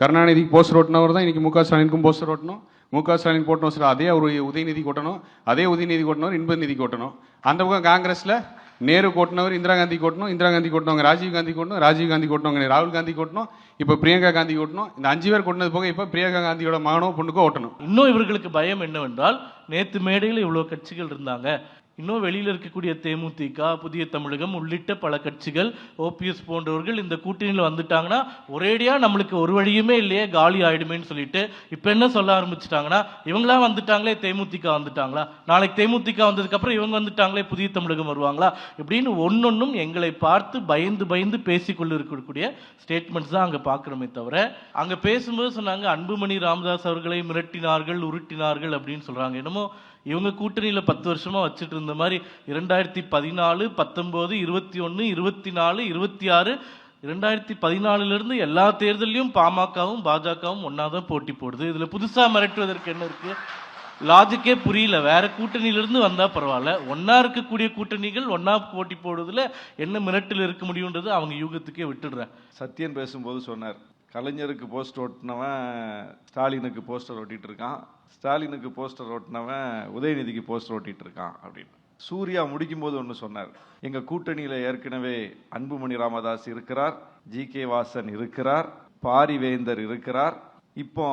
கருணாநிதிக்கு போஸ்டர் ஓட்டினவர் தான் இன்றைக்கி மு க ஸ்டாலினுக்கும் போஸ்டர் ஓட்டணும். மு க ஸ்டாலின் போட்டணும் சார் அதே ஒரு உதயநிதி கொட்டணும். அதே உதயநிதி கொட்டினவர் இன்பநிதி கொட்டணும். அந்த பக்கம் காங்கிரஸில் நேரு கொட்டினவர் இந்திரா காந்தி கொட்டணும் இந்திரா காந்தி கொட்டினவங்க ராஜீவ் காந்தி கொட்டணும் ராஜீவ் காந்தி கொட்டினவங்க ராகுல் காந்தி கொட்டணும் இப்போ பிரியங்கா காந்தி கொட்டணும். இந்த அஞ்சு பேர் கொட்டினது போக இப்போ பிரியங்கா காந்தியோட மகனோ பொண்ணுக்கோ ஓட்டணும். இன்னும் இவர்களுக்கு பயம் என்னவென்றால் நேற்று மேடையில் இவ்வளோ கட்சிகள் இருந்தாங்க. இன்னும் வெளியில் இருக்கக்கூடிய தேமுதிக புதிய தமிழகம் உள்ளிட்ட பல கட்சிகள் ஓபிஎஸ் போன்றவர்கள் இந்த கூட்டணியில் வந்துட்டாங்கன்னா ஒரேடியாக நம்மளுக்கு ஒரு வழியுமே இல்லையே காலி ஆயிடுமேன்னு சொல்லிட்டு இப்போ என்ன சொல்ல ஆரம்பிச்சிட்டாங்கன்னா இவங்களாம் வந்துட்டாங்களே தேமுதிக வந்துட்டாங்களா? நாளைக்கு தேமுதிக வந்ததுக்கப்புறம் இவங்க வந்துட்டாங்களே புதிய தமிழகம் வருவாங்களா? இப்படின்னு ஒன்னொன்னும் எங்களை பார்த்து பயந்து பயந்து பேசிக்கொள்ள இருக்கக்கூடிய ஸ்டேட்மெண்ட்ஸ் தான் அங்கே பார்க்குறோமே தவிர அங்கே பேசும்போது சொன்னாங்க அன்புமணி ராமதாஸ் அவர்களை மிரட்டினார்கள் உருட்டினார்கள் அப்படின்னு சொல்கிறாங்க என்னமோ இவங்க கூட்டணியில் பத்து வருஷமாக வச்சுட்டு இருந்த மாதிரி இரண்டாயிரத்தி பதினாலு பத்தொம்போது இருபத்தி ஒன்று இருபத்தி நாலு இருபத்தி ஆறு இரண்டாயிரத்தி பதினாலுலேருந்து எல்லா தேர்தலையும் பாமகவும் பாஜகவும் ஒன்றா தான் போட்டி போடுது. இதில் புதுசாக மிரட்டுவதற்கு என்ன இருக்குது லாஜிக்கே புரியல. வேற கூட்டணியில இருந்து பரவாயில்ல. ஒன்றா இருக்கக்கூடிய கூட்டணிகள் ஒன்றா போட்டி போடுவதில் என்ன மிரட்டில் இருக்க முடியுன்றது அவங்க யூகத்துக்கே விட்டுடுறேன். சத்யன் பேசும்போது சொன்னார். கலைஞருக்கு போஸ்டர் ஒட்டினவன் ஸ்டாலினுக்கு போஸ்டர் ஓட்டிகிட்டு இருக்கான். ஸ்டாலினுக்கு போஸ்டர் ஒட்டினவன் உதயநிதிக்கு போஸ்டர் ஓட்டிகிட்டு இருக்கான் அப்படின்னு. சூர்யா முடிக்கும்போது ஒன்று சொன்னார். எங்கள் கூட்டணியில் ஏற்கனவே அன்புமணி ராமதாஸ் இருக்கிறார் ஜி கே வாசன் இருக்கிறார் பாரிவேந்தர் இருக்கிறார். இப்போ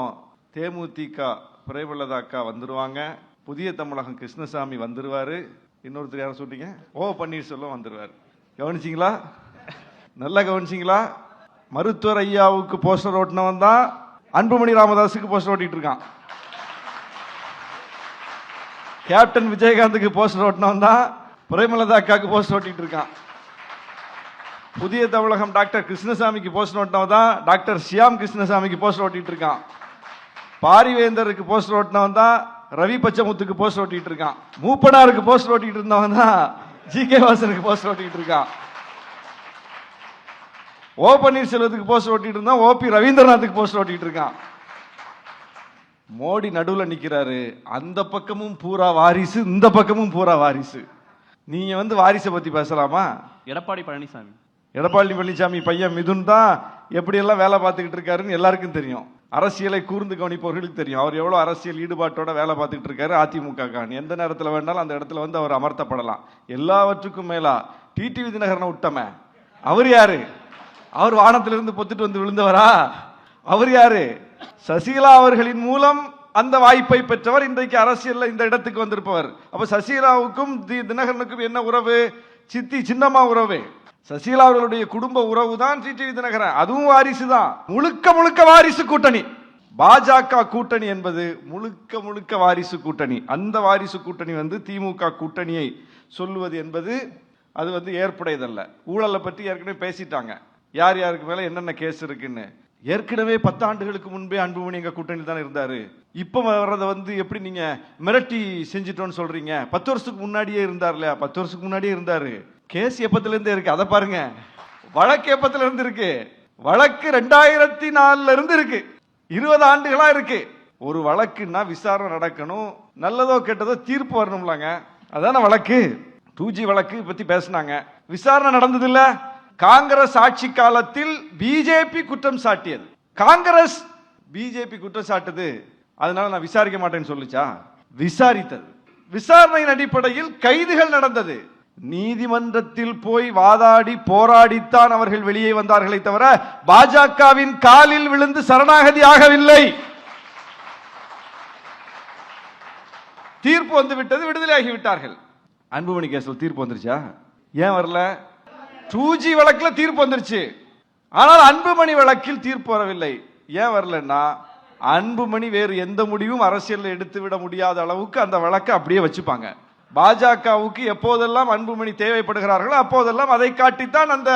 தேமுதிக பிரேமலதா அக்கா வந்துடுவாங்க புதிய தமிழகம் கிருஷ்ணசாமி வந்துடுவார் இன்னொருத்தர் யாரும் சொன்னீங்க ஓ பன்னீர்செல்வம் வந்துடுவார் கவனிச்சிங்களா? நல்லா கவனிச்சிங்களா? மருத்துவர் ஐயாவுக்கு போஸ்டர் ஓட்டினவன் தான் அன்புமணி ராமதாஸுக்கு போஸ்டர் ஓட்டிட்டு இருக்கான். கேப்டன் விஜயகாந்துக்கு போஸ்டர் ஓட்டினவன் தான் பிரேமலதா அக்காவுக்கு போஸ்டர் ஓட்டிட்டு இருக்கான். புதிய தமிழகம் டாக்டர் கிருஷ்ணசாமிக்கு போஸ்டர் ஓட்டினவன் தான் டாக்டர் ஷியாம் கிருஷ்ணசாமிக்கு போஸ்டர் ஓட்டிட்டு இருக்கான். பாரிவேந்தருக்கு போஸ்டர் ஓட்டினவன் தான் ரவி பச்சமுத்துக்கு போஸ்டர் ஓட்டிட்டு இருக்கான். மூப்பனாருக்கு போஸ்டர் ஓட்டிட்டு இருந்தவன் தான் ஜி கே வாசனுக்கு போஸ்டர் ஓட்டிட்டு இருக்கான். ஓ பன்னீர்செல்வத்துக்கு போஸ்டர் ஓட்டிட்டு இருந்தான். ஓபி ரவீந்திரநாத்துக்கு போஸ்டர் ஓட்டிட்டு இருக்கான். மோடி நடுவுல நிக்கிறாரு. அந்த பக்கமும் பூரா வாரிசு இந்த பக்கமும் பூரா வாரிசு. நீங்க வந்து வாரிசை பத்தி பேசலாமா? எடப்பாடி பழனிசாமி. எடப்பாடி பழனிசாமி பையன் மிதுன் தான். எப்படியெல்லாம் வேலை பார்த்துக்கிட்டு இருக்காருன்னு எல்லாருக்கும் தெரியும். அரசியலை கூர்ந்து கவனிப்பவர்களுக்கு தெரியும். அவர் எவ்வளவு அரசியல் ஈடுபாட்டோட வேலை பார்த்துக்கிட்டு இருக்காரு அதிமுக கான் எந்த நேரத்தில் வேணாலும் அந்த இடத்துல வந்து அவர் அமர்த்தப்படலாம். எல்லாவற்றுக்கும் மேலா டிடிவி தினகரனை விட்டமே அவர் யாரு? அவர் வானத்திலிருந்து பொத்துட்டு வந்து விழுந்தவரா? அவர் யாரு? சசிகலா அவர்களின் மூலம் அந்த வாய்ப்பை பெற்றவர் இன்றைக்கு அரசியல்ல இந்த இடத்துக்கு வந்திருப்பவர். அப்ப சசிகலாவுக்கும் தி- தினகரனுக்கும் என்ன உறவு? சித்தி சின்னம்மா உறவு. சசிகலா அவர்களுடைய குடும்ப உறவு தான் டிடிவி தினகரன். அதுவும் வாரிசு தான். முழுக்க முழுக்க வாரிசு கூட்டணி. பாஜக கூட்டணி என்பது முழுக்க முழுக்க வாரிசு கூட்டணி. அந்த வாரிசு கூட்டணி வந்து திமுக கூட்டணியை சொல்லுவது என்பது அது வந்து ஏற்புடையதல்ல. ஊழலை பற்றி ஏற்கனவே பேசிட்டாங்க. யார் யாருக்கு மேல என்னென்ன கேஸ் இருக்குன்னு? ஏற்கனவே பத்தாண்டுகளுக்கு முன்பே அன்புமணி எங்க கூட்டணி தான் இருந்தாரு. இப்போ வர்றதை வந்து எப்படி நீங்க மிரட்டி செஞ்சிட்டோன்னு சொல்றீங்க? பத்து வருஷத்துக்கு முன்னாடியே இருந்தார்ல பத்து வருஷத்துக்கு முன்னாடியே இருந்தாரு. கேஸ் எப்பத்துல இருக்குது இருக்கு? அதை பாருங்க. வழக்கு எப்பத்துல இருந்து இருக்கு? வழக்கு ரெண்டாயிரத்தி நாலுல இருந்து இருக்கு. இருபது ஆண்டுகளா இருக்கு. ஒரு வழக்குன்னா விசாரணை நடக்கணும். நல்லதோ கெட்டதோ தீர்ப்பு வரணும்லாங்க. அதான வழக்கு? டூ ஜி வழக்கு பத்தி பேசினாங்க. விசாரணை நடந்தது காங்கிரஸ் ஆட்சி காலத்தில் பிஜேபி குற்றம் சாட்டியது. காங்கிரஸ் பிஜேபி குற்றம் சாட்டுது. அதனால நான் விசாரிக்க மாட்டேன்னு சொல்லுச்சா? விசாரித்தது. விசாரணையின் அடிப்படையில் கைதுகள் நடந்தது. நீதிமன்றத்தில் போய் வாதாடி போராடித்தான் அவர்கள் வெளியே வந்தார்களே தவிர பாஜகவின் காலில் விழுந்து சரணாகதி ஆகவில்லை. தீர்ப்பு வந்து விட்டது விடுதலையாகி விட்டார்கள். அன்புமணி கேஸ்ல தீர்ப்பு வந்துருச்சா? ஏன் வரல? டூ ஜி தீர்ப்பு வந்துருச்சு. ஆனால் அன்புமணி வழக்கில் தீர்ப்பு வரவில்லை. ஏன் வரலன்னா அன்புமணி வேறு எந்த முடிவும் அரசியலில் எடுத்து விட முடியாத அளவுக்கு அந்த வழக்கை அப்படியே வச்சுப்பாங்க. பாஜகவுக்கு எப்போதெல்லாம் அன்புமணி தேவைப்படுகிறார்களோ அப்போதெல்லாம் அதை காட்டித்தான் அந்த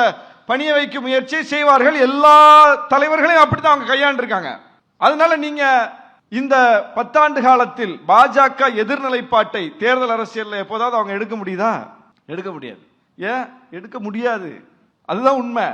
பணியை வைக்கும் முயற்சியை செய்வார்கள். எல்லா தலைவர்களையும் அப்படித்தான் அவங்க கையாண்டிருக்காங்க. அதனால நீங்க இந்த பத்தாண்டு காலத்தில் பாஜக எதிர்நிலைப்பாட்டை தேர்தல் அரசியலில் எப்போதாவது அவங்க எடுக்க முடியுதா? எடுக்க முடியாது. ஏன்? எடுக்க முடியாது. அதுதான் உண்மை.